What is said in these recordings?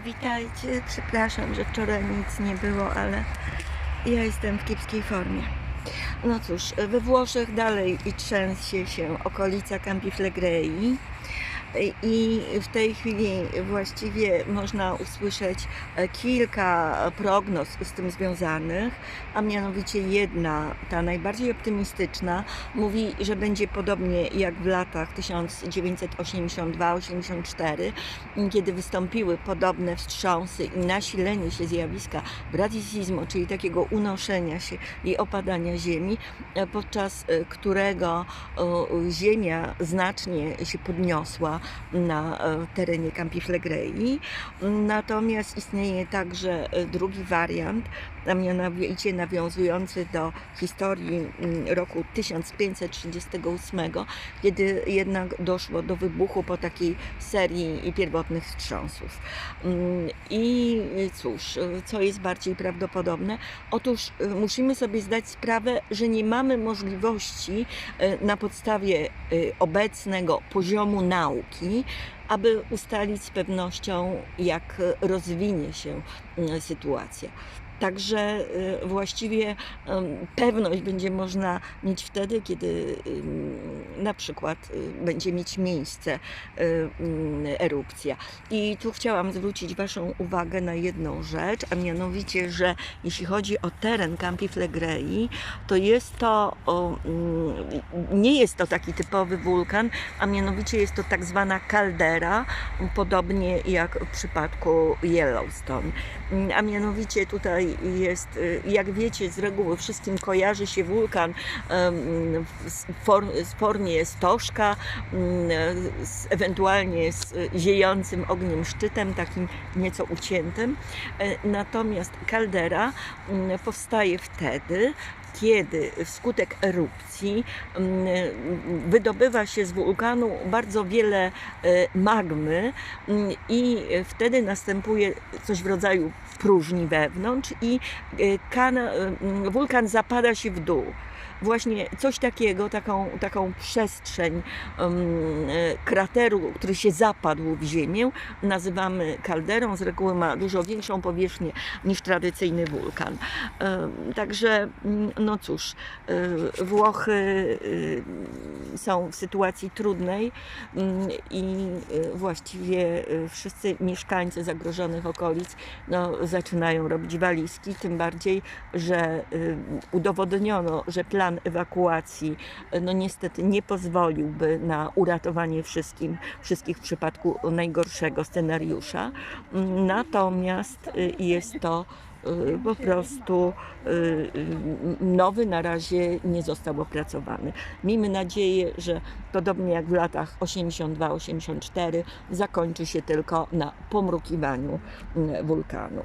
Witajcie, przepraszam, że wczoraj nic nie było, ale ja jestem w kiepskiej formie. No cóż, we Włoszech dalej trzęsie się okolica Campi Flegrei i w tej chwili właściwie można usłyszeć e, kilka prognoz z tym związanych, a mianowicie jedna, ta najbardziej optymistyczna, mówi, że będzie podobnie jak w latach 1982-84, kiedy wystąpiły podobne wstrząsy i nasilenie się zjawiska bradisizmu, czyli takiego unoszenia się i opadania ziemi, e, podczas e, którego ziemia znacznie się podniosła na e, terenie Campi Flegrei. Natomiast istnieje także e, drugi wariant, a mianowicie nawiązujący do historii mm, roku 1538, kiedy jednak doszło do wybuchu po takiej serii pierwotnych wstrząsów. Mm, I cóż, co jest bardziej prawdopodobne? Otóż e, musimy sobie zdać sprawę, że nie mamy możliwości e, na podstawie e, obecnego poziomu nauki, aby ustalić z pewnością, jak rozwinie się sytuacja. Także y, właściwie pewność będzie można mieć wtedy, kiedy ym, na przykład y, będzie mieć miejsce y, ym, erupcja. I tu chciałam zwrócić Waszą uwagę na jedną rzecz, a mianowicie, że jeśli chodzi o teren Campi Flegrei, to jest to, ym, nie jest to taki typowy wulkan, a mianowicie jest to tak zwana kaldera, podobnie jak w przypadku Yellowstone. Ym, A mianowicie tutaj jest, y, jak wiecie, z reguły wszystkim kojarzy się wulkan w for- w formie stożka, mm, z, ewentualnie z ziejącym ogniem szczytem, takim nieco uciętym. E, Natomiast kaldera mm, powstaje wtedy, kiedy wskutek erupcji mm, wydobywa się z wulkanu bardzo wiele e, magmy mm, i wtedy następuje coś w rodzaju próżni wewnątrz i e, kan, mm, wulkan zapada się w dół. Właśnie coś takiego, taką, taką przestrzeń e, krateru, który się zapadł w ziemię, nazywamy kalderą. Z reguły ma dużo większą powierzchnię niż tradycyjny wulkan. Em, Także, mm, no cóż, e, Włochy e, są w sytuacji trudnej mm, i właściwie wszyscy mieszkańcy zagrożonych okolic no, zaczynają robić walizki, tym bardziej, że udowodniono, że plan ewakuacji y, no niestety nie pozwoliłby na uratowanie wszystkim, wszystkich w przypadku najgorszego scenariusza. Mm, Natomiast y, jest to y, po prostu nowy na razie nie został opracowany. Miejmy nadzieję, że podobnie jak w latach 82-84 zakończy się tylko na pomrukiwaniu mm, wulkanu.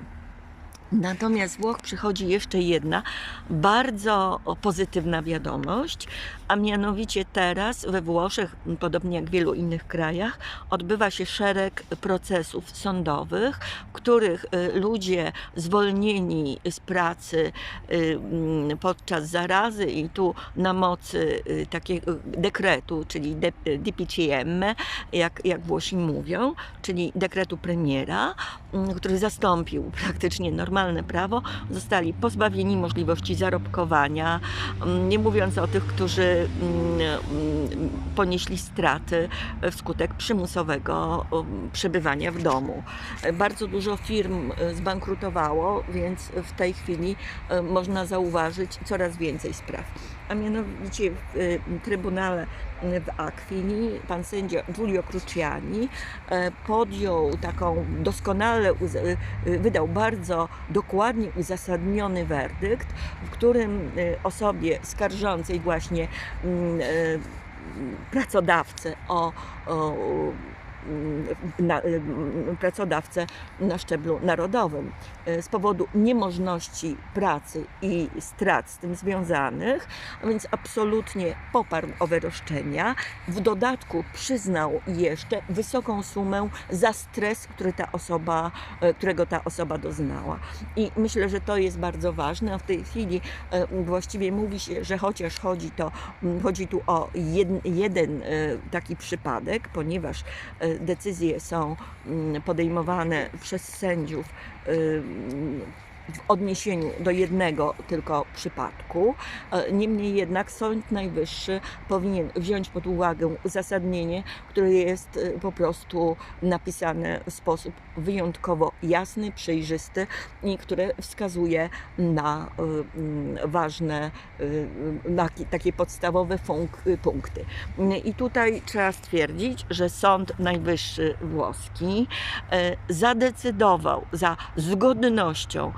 Natomiast z Włoch przychodzi jeszcze jedna bardzo pozytywna wiadomość, a mianowicie teraz we Włoszech, podobnie jak w wielu innych krajach, odbywa się szereg procesów sądowych, w których y, ludzie zwolnieni z pracy y, mm, podczas zarazy i tu na mocy y, takiego dekretu, czyli DPCM, jak, jak Włosi mówią, czyli dekretu premiera, mm, który zastąpił praktycznie normalne prawo, zostali pozbawieni możliwości zarobkowania, mm, nie mówiąc o tych, którzy ponieśli straty wskutek przymusowego um, przebywania w domu. Bardzo dużo firm e, zbankrutowało, więc w tej chwili e, można zauważyć coraz więcej spraw. A mianowicie w e, Trybunale w Akwini pan sędzia Giulio Cruciani e, podjął taką doskonale, uz- e, wydał bardzo dokładnie uzasadniony werdykt, w którym osobie skarżącej właśnie mm, e, pracodawcę o, o na, pracodawcę na szczeblu narodowym e, z powodu niemożności pracy i strat z tym związanych, a więc absolutnie poparł owe roszczenia. W dodatku przyznał jeszcze wysoką sumę za stres, który ta osoba, e, którego ta osoba doznała. I myślę, że to jest bardzo ważne. A w tej chwili e, właściwie mówi się, że chociaż chodzi, to, chodzi tu o jeden, jeden taki przypadek, ponieważ decyzje są mm, podejmowane przez sędziów w odniesieniu do jednego tylko przypadku. E, Niemniej jednak Sąd Najwyższy powinien wziąć pod uwagę uzasadnienie, które jest e, po prostu napisane w sposób wyjątkowo jasny, przejrzysty i które wskazuje na e, mm, ważne, e, na ki- takie podstawowe funk- punkty. I tutaj trzeba stwierdzić, że Sąd Najwyższy włoski zadecydował za zgodnością mm,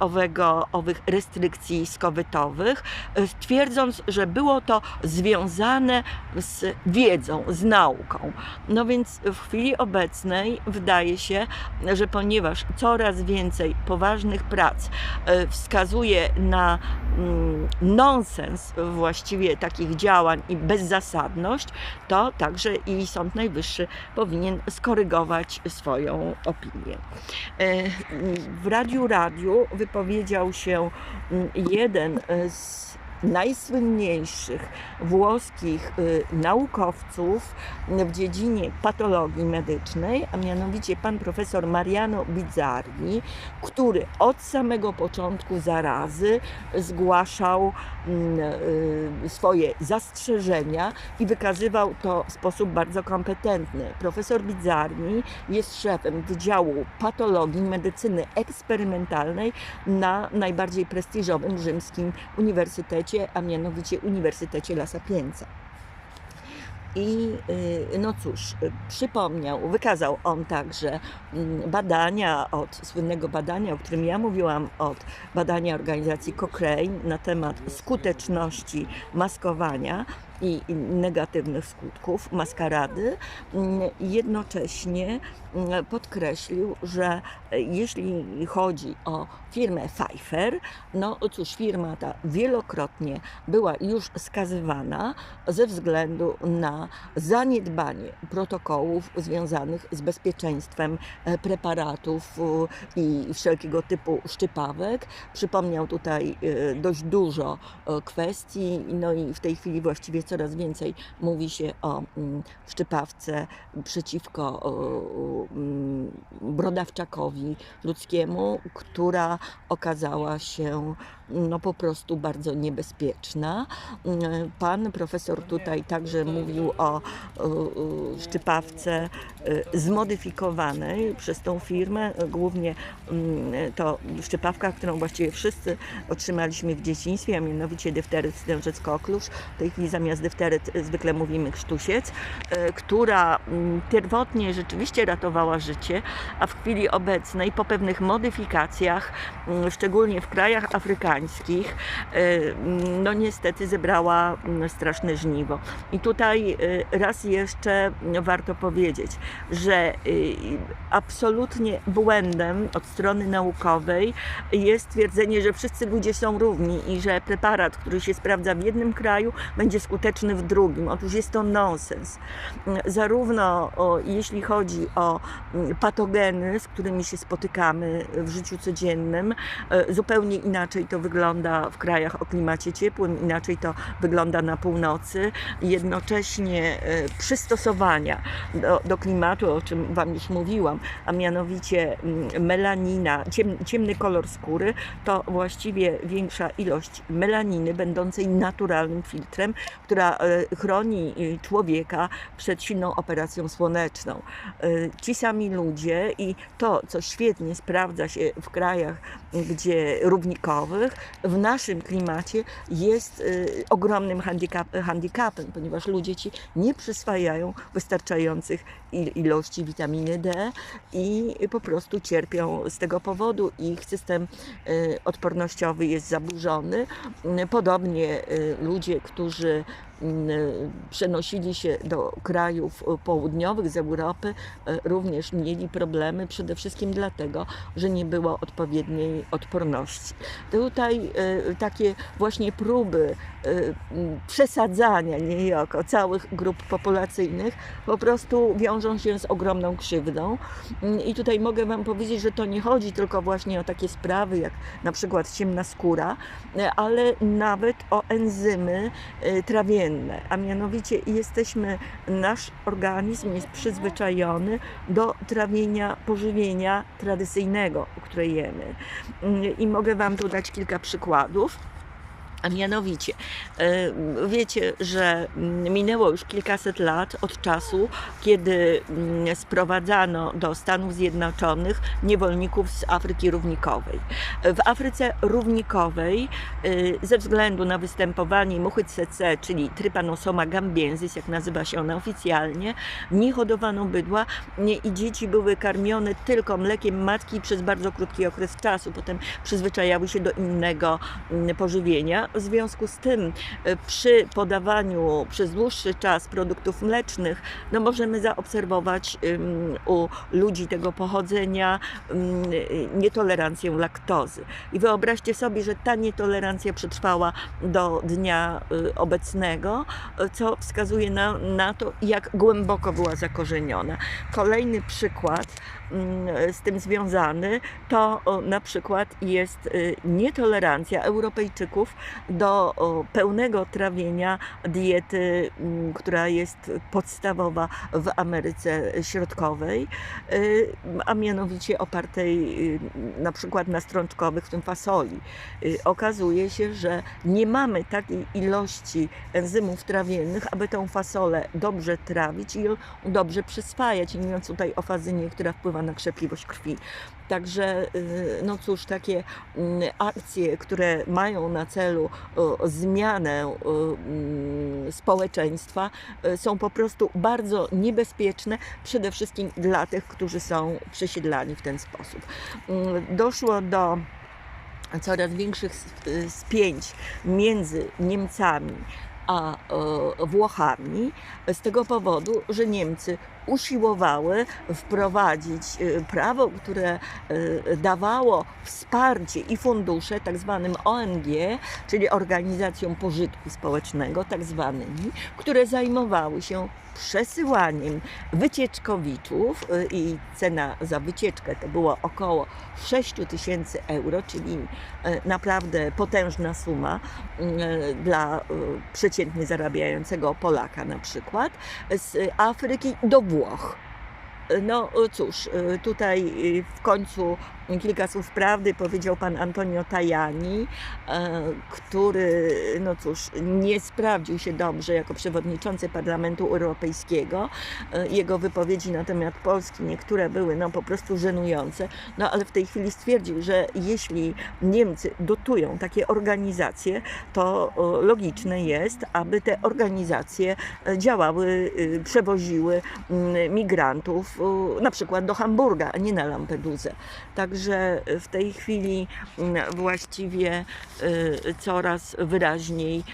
owego, owych restrykcji skowytowych, e, twierdząc, że było to związane z wiedzą, z nauką. No więc w chwili obecnej wydaje się, że ponieważ coraz więcej poważnych prac e, wskazuje na mm, nonsens właściwie takich działań i bezzasadność, to także i Sąd Najwyższy powinien skorygować swoją opinię. E, W Radiu Radiu wypowiedział się mm, jeden z najsłynniejszych włoskich y, naukowców w dziedzinie patologii medycznej, a mianowicie pan profesor Mariano Bizzarri, który od samego początku zarazy zgłaszał mm, y, swoje zastrzeżenia i wykazywał to w sposób bardzo kompetentny. Profesor Bizzarri jest szefem Wydziału Patologii Medycyny Eksperymentalnej na najbardziej prestiżowym rzymskim uniwersytecie, a mianowicie Uniwersytecie La Sapienza. I y, no cóż, przypomniał, wykazał on także mm, badania od słynnego badania, o którym ja mówiłam, od badania organizacji Cochrane na temat skuteczności maskowania i negatywnych skutków maskarady. Mm, Jednocześnie mm, podkreślił, że e, jeśli chodzi o firmę Pfeiffer, no cóż, firma ta wielokrotnie była już skazywana ze względu na zaniedbanie protokołów związanych z bezpieczeństwem e, preparatów i wszelkiego typu szczypawek. Przypomniał tutaj e, dość dużo kwestii, no i w tej chwili właściwie coraz więcej mówi się o mm, szczypawce przeciwko mm, brodawczakowi ludzkiemu, która okazała się no po prostu bardzo niebezpieczna. Pan profesor tutaj także mówił o, szczypawce y, zmodyfikowanej przez tą firmę, głównie mm, to szczypawka, którą właściwie wszyscy otrzymaliśmy w dzieciństwie, a mianowicie dyfteryt stężec koklusz. W tej chwili zamiast dyfteryt zwykle mówimy krztusiec, y, która mm, pierwotnie rzeczywiście ratowała życie, a w chwili obecnej po pewnych modyfikacjach, mm, szczególnie w krajach afrykańskich, y, no niestety zebrała mm, straszne żniwo. I tutaj y, raz jeszcze warto powiedzieć, że y, absolutnie błędem od strony naukowej jest twierdzenie, że wszyscy ludzie są równi i że preparat, który się sprawdza w jednym kraju, będzie skuteczny w drugim. Otóż jest to nonsens. Zarówno o, jeśli chodzi o mm, patogeny, z którymi się spotykamy w życiu codziennym, zupełnie inaczej to wygląda w krajach o klimacie ciepłym, inaczej to wygląda na północy. Jednocześnie e, przystosowania do, do klimatu, o czym Wam już mówiłam, a mianowicie mm, melanina, ciem, ciemny kolor skóry, to właściwie większa ilość melaniny, będącej naturalnym filtrem, która e, chroni e, człowieka przed silną operacją słoneczną. Ci sami ludzie i to, co świetnie sprawdza się w krajach, gdzie równikowych, w naszym klimacie jest e, ogromnym handicap, handicapem, ponieważ ludzie ci nie przyswajają wystarczających il- ilości witaminy D i po prostu cierpią z tego powodu. Ich system e, odpornościowy jest zaburzony. Podobnie e, ludzie, którzy przenosili się do krajów południowych z Europy, e, również mieli problemy, przede wszystkim dlatego, że nie było odpowiedniej odporności. Tutaj e, takie właśnie próby e, przesadzania niejako całych grup populacyjnych po prostu wiążą się z ogromną krzywdą. Mm, I tutaj mogę Wam powiedzieć, że to nie chodzi tylko właśnie o takie sprawy jak na przykład ciemna skóra, ale nawet o enzymy trawienne trawienne, a mianowicie jesteśmy, nasz organizm jest przyzwyczajony do trawienia pożywienia tradycyjnego, które jemy. I mogę Wam tu dać kilka przykładów. A mianowicie, e, wiecie, że mm, minęło już kilkaset lat od czasu, kiedy mm, sprowadzano do Stanów Zjednoczonych niewolników z Afryki Równikowej. W Afryce Równikowej, e, ze względu na występowanie muchy CC, czyli Trypanosoma gambiensis, jak nazywa się ona oficjalnie, nie hodowano bydła i dzieci były karmione tylko mlekiem matki przez bardzo krótki okres czasu. Potem przyzwyczajały się do innego mm, pożywienia. W związku z tym e, przy podawaniu przez dłuższy czas produktów mlecznych, no możemy zaobserwować u ludzi tego pochodzenia nietolerancję laktozy. I wyobraźcie sobie, że ta nietolerancja przetrwała do dnia y, obecnego, y, co wskazuje na, na to, jak głęboko była zakorzeniona. Kolejny przykład z tym związany to na przykład jest y, nietolerancja Europejczyków do pełnego trawienia diety, mm, która jest podstawowa w Ameryce Środkowej, y, a mianowicie opartej y, na przykład na strączkowych, w tym fasoli. Okazuje się, że nie mamy takiej ilości enzymów trawiennych, aby tą fasolę dobrze trawić i ją dobrze przyswajać, nie mówiąc tutaj o fazynie, która wpływa na krzepliwość krwi. Także, y, no cóż, takie mm, akcje, które mają na celu zmianę mm, społeczeństwa, y, są po prostu bardzo niebezpieczne, przede wszystkim dla tych, którzy są przesiedlani w ten sposób. Mm, Doszło do coraz większych y, spięć między Niemcami a Włochami z tego powodu, że Niemcy usiłowały wprowadzić e, prawo, które e, dawało wsparcie i fundusze tak zwanym ONG, czyli organizacjom pożytku społecznego, tak zwanymi, które zajmowały się przesyłaniem wycieczkowiczów y, i cena za wycieczkę to było około 6 tysięcy euro, czyli y, naprawdę potężna suma y, dla y, przeciętnie zarabiającego Polaka na przykład, z Afryki do Włoch. No cóż, y, tutaj y, w końcu kilka słów prawdy powiedział pan Antonio Tajani, e, który, no cóż, nie sprawdził się dobrze jako przewodniczący Parlamentu Europejskiego. E, Jego wypowiedzi na temat Polski niektóre były no po prostu żenujące, no ale w tej chwili stwierdził, że jeśli Niemcy dotują takie organizacje, to logiczne jest, aby te organizacje e, działały, y, przewoziły mm, migrantów na przykład do Hamburga, a nie na Lampedusę. Także w tej chwili mm, właściwie y, coraz wyraźniej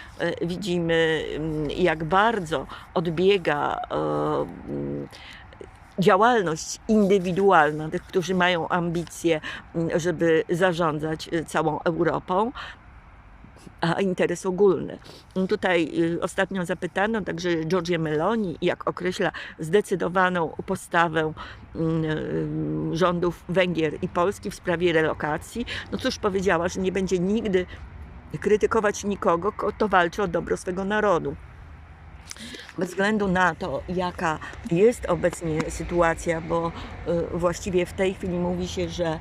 y, widzimy, mm, jak bardzo odbiega y, mm, działalność indywidualna tych, którzy mają ambicje, żeby zarządzać całą Europą, a interes ogólny. Tutaj y, ostatnio zapytano także Giorgia Meloni, jak określa zdecydowaną postawę mm, y, rządów Węgier i Polski w sprawie relokacji. No cóż, powiedziała, że nie będzie nigdy krytykować nikogo, kto walczy o dobro swego narodu bez względu na to, jaka jest obecnie sytuacja, bo y, właściwie w tej chwili mówi się, że y,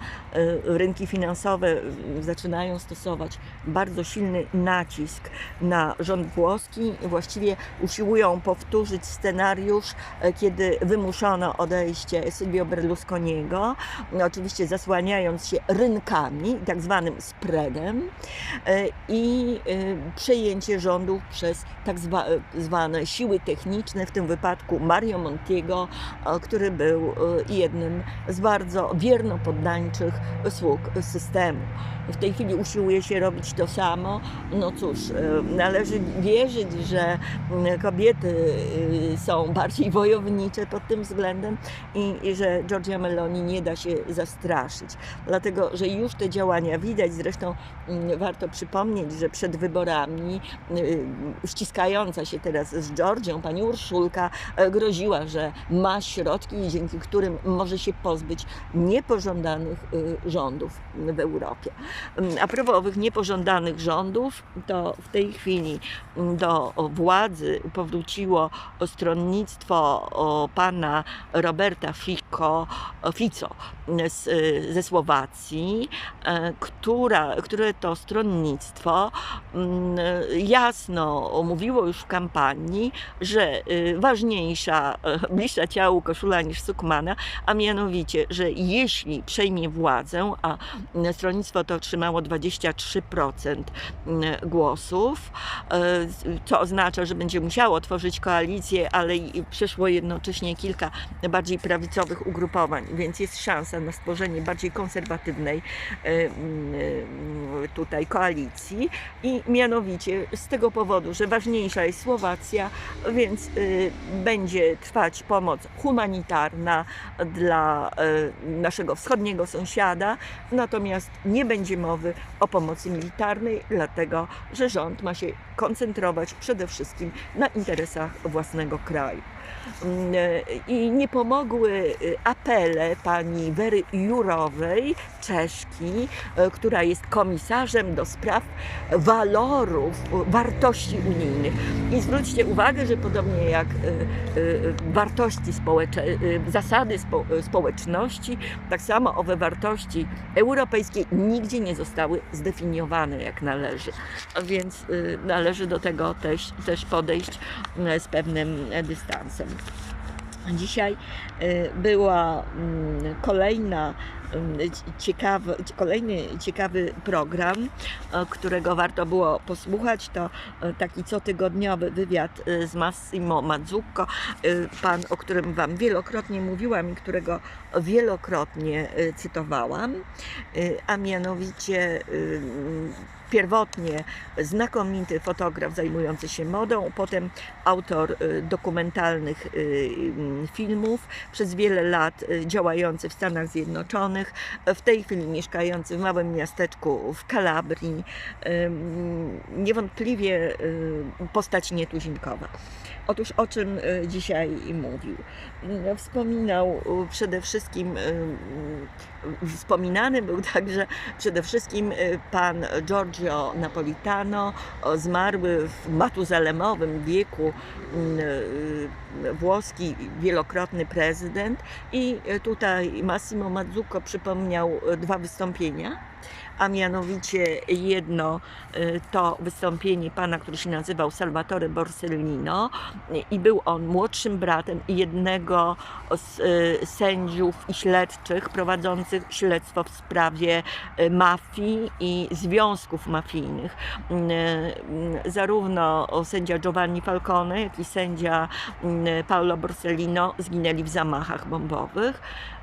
rynki finansowe y, zaczynają stosować bardzo silny nacisk na rząd włoski, właściwie usiłują powtórzyć scenariusz, kiedy wymuszono odejście Silvio Berlusconiego, oczywiście zasłaniając się rynkami, tak zwanym spreadem i przejęcie rządów przez tak zwa, siły techniczne, w tym wypadku Mario Montiego, e, który był e, jednym z bardzo wierno poddańczych sług systemu. W tej chwili usiłuje się robić to samo. No cóż, e, należy wierzyć, że kobiety są bardziej wojownicze pod tym względem i, i że Giorgia Meloni nie da się zastraszyć. Dlatego, że już te działania widać. Zresztą warto przypomnieć, że przed wyborami ściskająca się teraz z Georgią pani Urszulka e, groziła, że ma środki, dzięki którym może się pozbyć niepożądanych y, rządów w Europie. Mm, A propos owych niepożądanych rządów, to w tej chwili mm, do władzy powróciło stronnictwo pana Roberta Fico, Fico z, ze Słowacji, e, która, które to stronnictwo mm, jasno mówiło już w kampanii, że y, ważniejsza, e, bliższa ciału koszula niż sukmana, a mianowicie, że jeśli przejmie władzę, a stronnictwo to otrzymało 23% mm, głosów, e, co oznacza, że będzie musiało tworzyć koalicję, ale przeszło jednocześnie kilka bardziej prawicowych ugrupowań, więc jest szansa na stworzenie bardziej konserwatywnej e, mm, tutaj koalicji. I mianowicie z tego powodu, że ważniejsza jest Słowacja, więc y, będzie trwać pomoc humanitarna dla y, naszego wschodniego sąsiada, natomiast nie będzie mowy o pomocy militarnej, dlatego że rząd ma się koncentrować przede wszystkim na interesach własnego kraju. Mm, I nie pomogły y, apele pani Wery Jurowej, Czeszki, y, która jest komisarzem do spraw walorów, wartości unijnych. I zwróćcie uwagę, że podobnie jak y, y, wartości społecze, y, zasady spo, społeczności, tak samo owe wartości europejskie nigdzie nie zostały zdefiniowane jak należy. Więc należy do tego też, też podejść z pewnym dystansem. Dzisiaj y, była mm, kolejna ciekawy, kolejny ciekawy program, e, którego warto było posłuchać. To e, taki cotygodniowy wywiad e, z Massimo Mazzucco, pan, o którym Wam wielokrotnie mówiłam i którego wielokrotnie cytowałam, a mianowicie pierwotnie znakomity fotograf zajmujący się modą, potem autor dokumentalnych filmów, przez wiele lat działający w Stanach Zjednoczonych, w tej chwili mieszkający w małym miasteczku w Kalabrii. Niewątpliwie y, postać nietuzinkowa. Otóż o czym y, dzisiaj mówił? Mm, Wspominał y, przede wszystkim, y, wspominany był także przede wszystkim pan Giorgio Napolitano, zmarły w matuzalemowym wieku mm, włoski wielokrotny prezydent i tutaj Massimo Mazzucco przypomniał dwa wystąpienia a mianowicie jedno y, to wystąpienie pana, który się nazywał Salvatore Borsellino i był on młodszym bratem jednego z y, sędziów i śledczych prowadzących śledztwo w sprawie y, mafii i związków mafijnych. Zarówno sędzia Giovanni Falcone, jak i sędzia Paolo Borsellino zginęli w zamachach bombowych.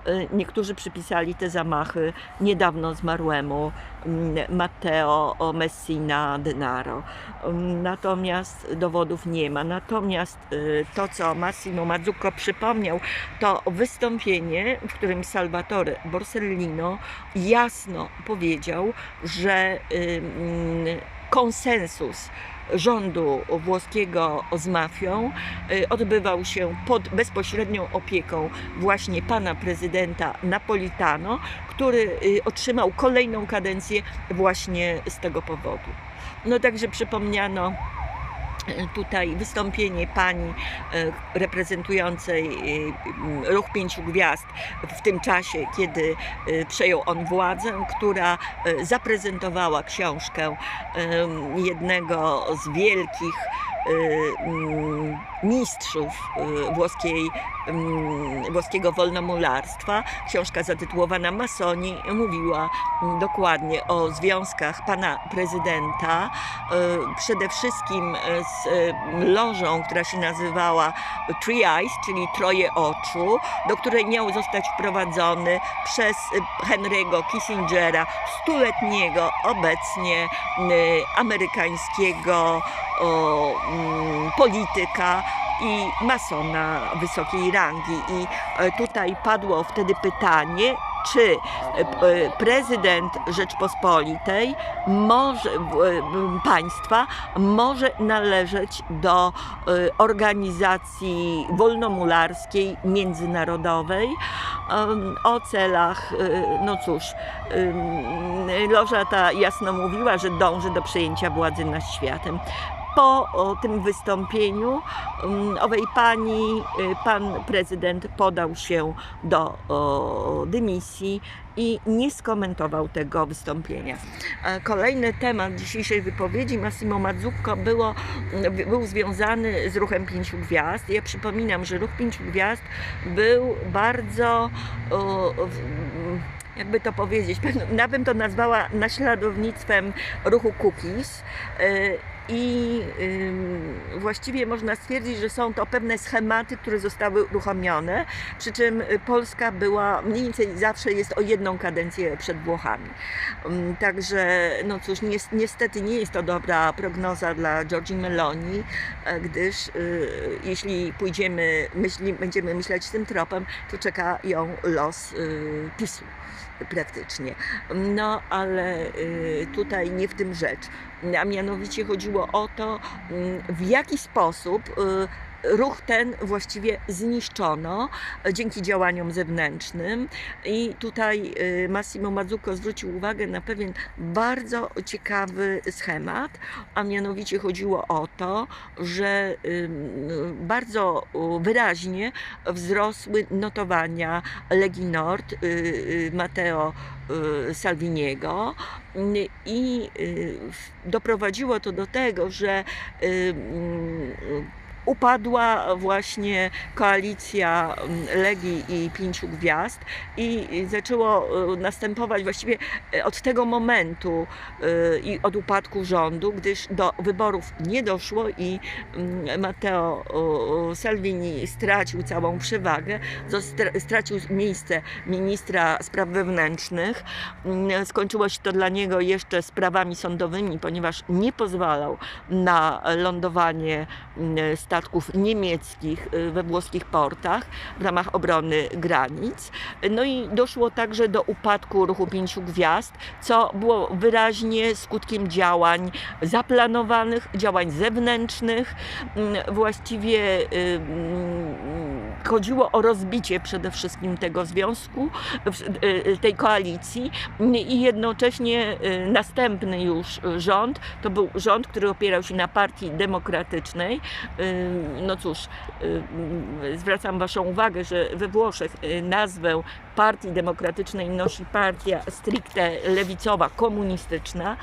Y, Niektórzy przypisali te zamachy niedawno zmarłemu mm, Matteo Messina Denaro. Mm, Natomiast dowodów nie ma. Natomiast y, to, co Massimo Mazzucco przypomniał, to wystąpienie, w którym Salvatore Borsellino jasno powiedział, że y, mm, konsensus rządu włoskiego z mafią y, odbywał się pod bezpośrednią opieką właśnie pana prezydenta Napolitano, który y, otrzymał kolejną kadencję właśnie z tego powodu. No także przypomniano tutaj wystąpienie pani y, reprezentującej mm, ruch pięciu gwiazd w tym czasie, kiedy y, przejął on władzę, która zaprezentowała książkę jednego z wielkich mistrzów y, włoskiej, mm, włoskiego wolnomularstwa. Książka zatytułowana Masoni mówiła mm, dokładnie o związkach pana prezydenta, y, przede wszystkim y, z y, lożą, która się nazywała Three Eyes, czyli Troje Oczu, do której miał zostać wprowadzony przez y, Henry'ego Kissingera, stuletniego obecnie y, amerykańskiego o, mm, polityka i masona wysokiej rangi. I e, tutaj padło wtedy pytanie, czy e, p- prezydent Rzeczpospolitej może, e, państwa może należeć do e, organizacji wolnomularskiej międzynarodowej o celach, e, no cóż, Loża ta jasno mówiła, że dąży do przejęcia władzy nad światem. Po tym wystąpieniu em, owej pani y, pan prezydent podał się do dymisji i nie skomentował tego wystąpienia. Kolejny temat dzisiejszej wypowiedzi Massimo Mazzucco było, był związany z ruchem Pięciu Gwiazd. Ja przypominam, że ruch Pięciu Gwiazd był bardzo jakby to powiedzieć, ja bym to nazwała naśladownictwem ruchu Cookies. I właściwie można stwierdzić, że są to pewne schematy, które zostały uruchomione, przy czym y, Polska była mniej więcej zawsze jest o jedną kadencję przed Włochami. Także, no cóż, nies- niestety nie jest to dobra prognoza dla Giorgi Meloni, e, gdyż y, jeśli pójdziemy, myśli, będziemy myśleć tym tropem, to czeka ją los y, PiSu praktycznie. No ale y, tutaj nie w tym rzecz. A mianowicie chodziło o to, mm, w jaki sposób y, ruch ten właściwie zniszczono e, dzięki działaniom zewnętrznym. I tutaj y, Massimo Mazzucco zwrócił uwagę na pewien bardzo ciekawy schemat, a mianowicie chodziło o to, że bardzo wyraźnie wzrosły notowania Legii Nord, y, y, Matteo y, Salviniego i doprowadziło to do tego, że upadła właśnie koalicja mm, Legii i Pięciu Gwiazd i zaczęło y, następować właściwie y, od tego momentu y, i od upadku rządu, gdyż do wyborów nie doszło i mm, Matteo Salvini stracił całą przewagę, stracił miejsce ministra spraw wewnętrznych. Mm, Skończyło się to dla niego jeszcze sprawami sądowymi, ponieważ nie pozwalał na lądowanie mm, statków niemieckich y, we włoskich portach w ramach obrony granic. No i doszło także do upadku ruchu Pięciu Gwiazd, co było wyraźnie skutkiem działań zaplanowanych, działań zewnętrznych. Mm, Właściwie y, mm, chodziło o rozbicie przede wszystkim tego związku, y, tej koalicji i jednocześnie y, następny już rząd to był rząd, który opierał się na partii demokratycznej. Y, No cóż, zwracam Waszą uwagę, że we Włoszech nazwę partii demokratycznej nosi partia stricte lewicowa, komunistyczna,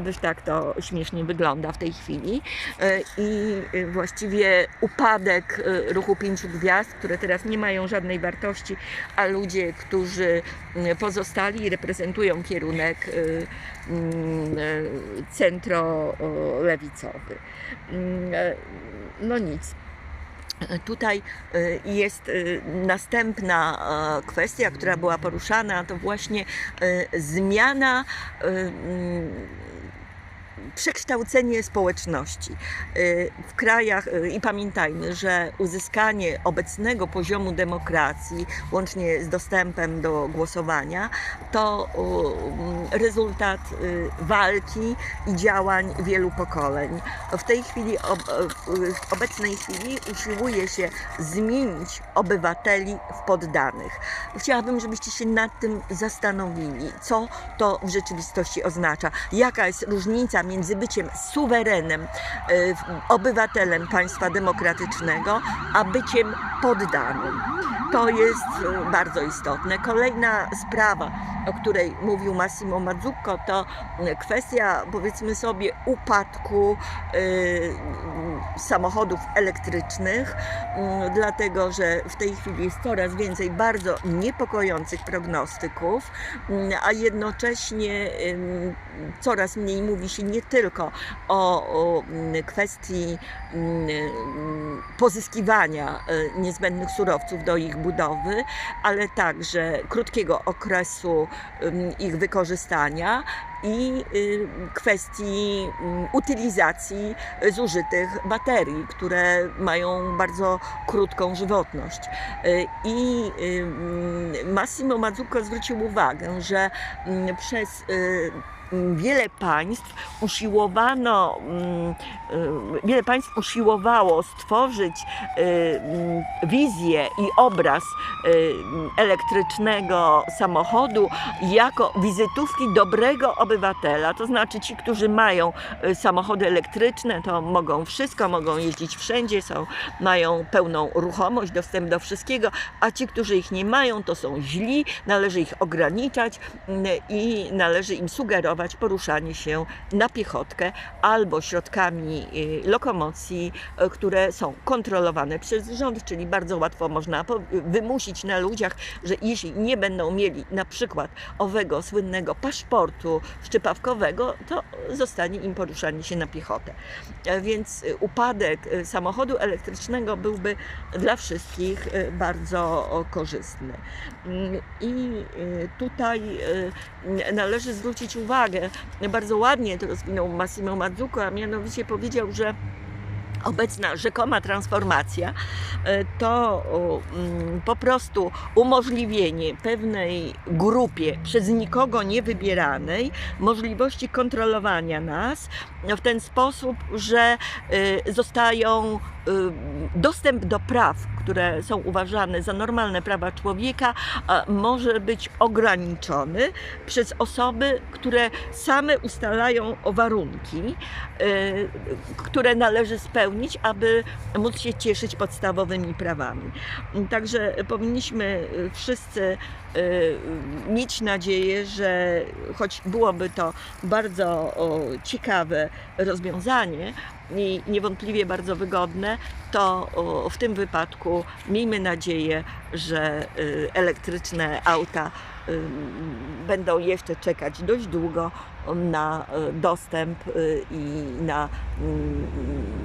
gdyż tak to śmiesznie wygląda w tej chwili. Y, I właściwie upadek y, ruchu Pięciu Gwiazd, które teraz nie mają żadnej wartości, a ludzie, którzy y, pozostali reprezentują kierunek mm, centro-lewicowy. Mm, e, No nic. Tutaj y, jest y, następna e, kwestia, która była poruszana, to właśnie y, zmiana, przekształcenie społeczności Y, w krajach y, i pamiętajmy, że uzyskanie obecnego poziomu demokracji, łącznie z dostępem do głosowania, to rezultat y, walki i działań wielu pokoleń. W tej chwili, w obecnej chwili usiłuje się zmienić obywateli w poddanych. Chciałabym, żebyście się nad tym zastanowili, co to w rzeczywistości oznacza. Jaka jest różnica między byciem suwerenem, y, obywatelem państwa demokratycznego, a byciem poddanym. To jest y, bardzo istotne. Kolejna sprawa, o której mówił Massimo Mazzucco, to y, kwestia, powiedzmy sobie, upadku y, samochodów elektrycznych, dlatego że w tej chwili jest coraz więcej bardzo niepokojących prognostyków, a jednocześnie coraz mniej mówi się nie tylko o, kwestii pozyskiwania niezbędnych surowców do ich budowy, ale także krótkiego okresu ich wykorzystania i y, kwestii utylizacji zużytych baterii, które mają bardzo krótką żywotność. Y, I Massimo Mazzucco zwrócił uwagę, że przez y, wiele państw usiłowano, mm, y, wiele państw usiłowało stworzyć y, mm, wizję i obraz y, elektrycznego samochodu jako wizytówki dobrego obywatela. To znaczy ci, którzy mają samochody elektryczne, to mogą wszystko, mogą jeździć wszędzie, są, mają pełną ruchomość, dostęp do wszystkiego, a ci, którzy ich nie mają, to są źli, należy ich ograniczać mm, i należy im sugerować poruszanie się na piechotkę albo środkami y, lokomocji, y, które są kontrolowane przez rząd, czyli bardzo łatwo można po- wymusić na ludziach, że jeśli nie będą mieli na przykład owego słynnego paszportu szczypawkowego, to zostanie im poruszanie się na piechotę. E, Więc y, upadek y, samochodu elektrycznego byłby dla wszystkich y, bardzo korzystny. Mm, I y, tutaj y, należy zwrócić uwagę, bardzo ładnie to rozwinął Massimo Mazzucco, a mianowicie powiedział, że obecna rzekoma transformacja e, to mm, po prostu umożliwienie pewnej grupie przez nikogo nie wybieranej możliwości kontrolowania nas w ten sposób, że y, zostają dostęp do praw, które są uważane za normalne prawa człowieka, może być ograniczony przez osoby, które same ustalają warunki, y, które należy spełnić, aby móc się cieszyć podstawowymi prawami. Także powinniśmy y, wszyscy y, mieć nadzieję, że choć byłoby to bardzo ciekawe rozwiązanie i niewątpliwie bardzo wygodne, to w tym wypadku miejmy nadzieję, że y, elektryczne auta y, będą jeszcze czekać dość długo na y, dostęp i na, mm,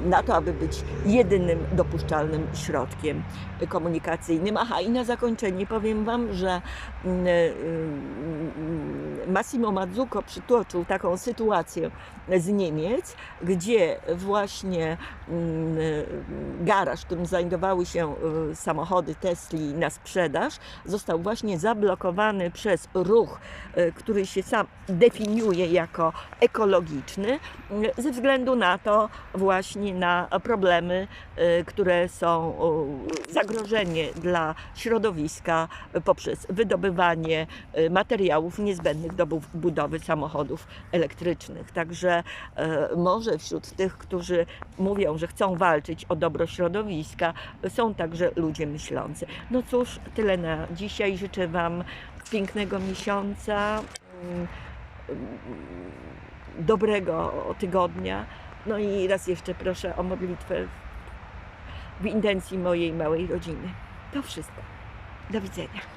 na to, aby być jedynym dopuszczalnym środkiem komunikacyjnym. Aha, i na zakończenie powiem Wam, że mm, y, Massimo Mazzucco przytoczył taką sytuację z Niemiec, gdzie właśnie mm, garaż, w którym znajdowały się y, samochody Tesli na sprzedaż, został właśnie zablokowany przez ruch, y, który się sam definiuje jako ekologiczny, y, ze względu na to właśnie na problemy, y, które są y, zagrożenie dla środowiska y, poprzez wydobywanie y, materiałów niezbędnych do bu- budowy samochodów elektrycznych. Także e, może wśród tych, którzy mówią, że chcą walczyć o dobro środowiska, są także ludzie myślący. No cóż, tyle na dzisiaj. Życzę Wam pięknego miesiąca, mm, dobrego tygodnia. No i raz jeszcze proszę o modlitwę w intencji mojej małej rodziny. To wszystko. Do widzenia.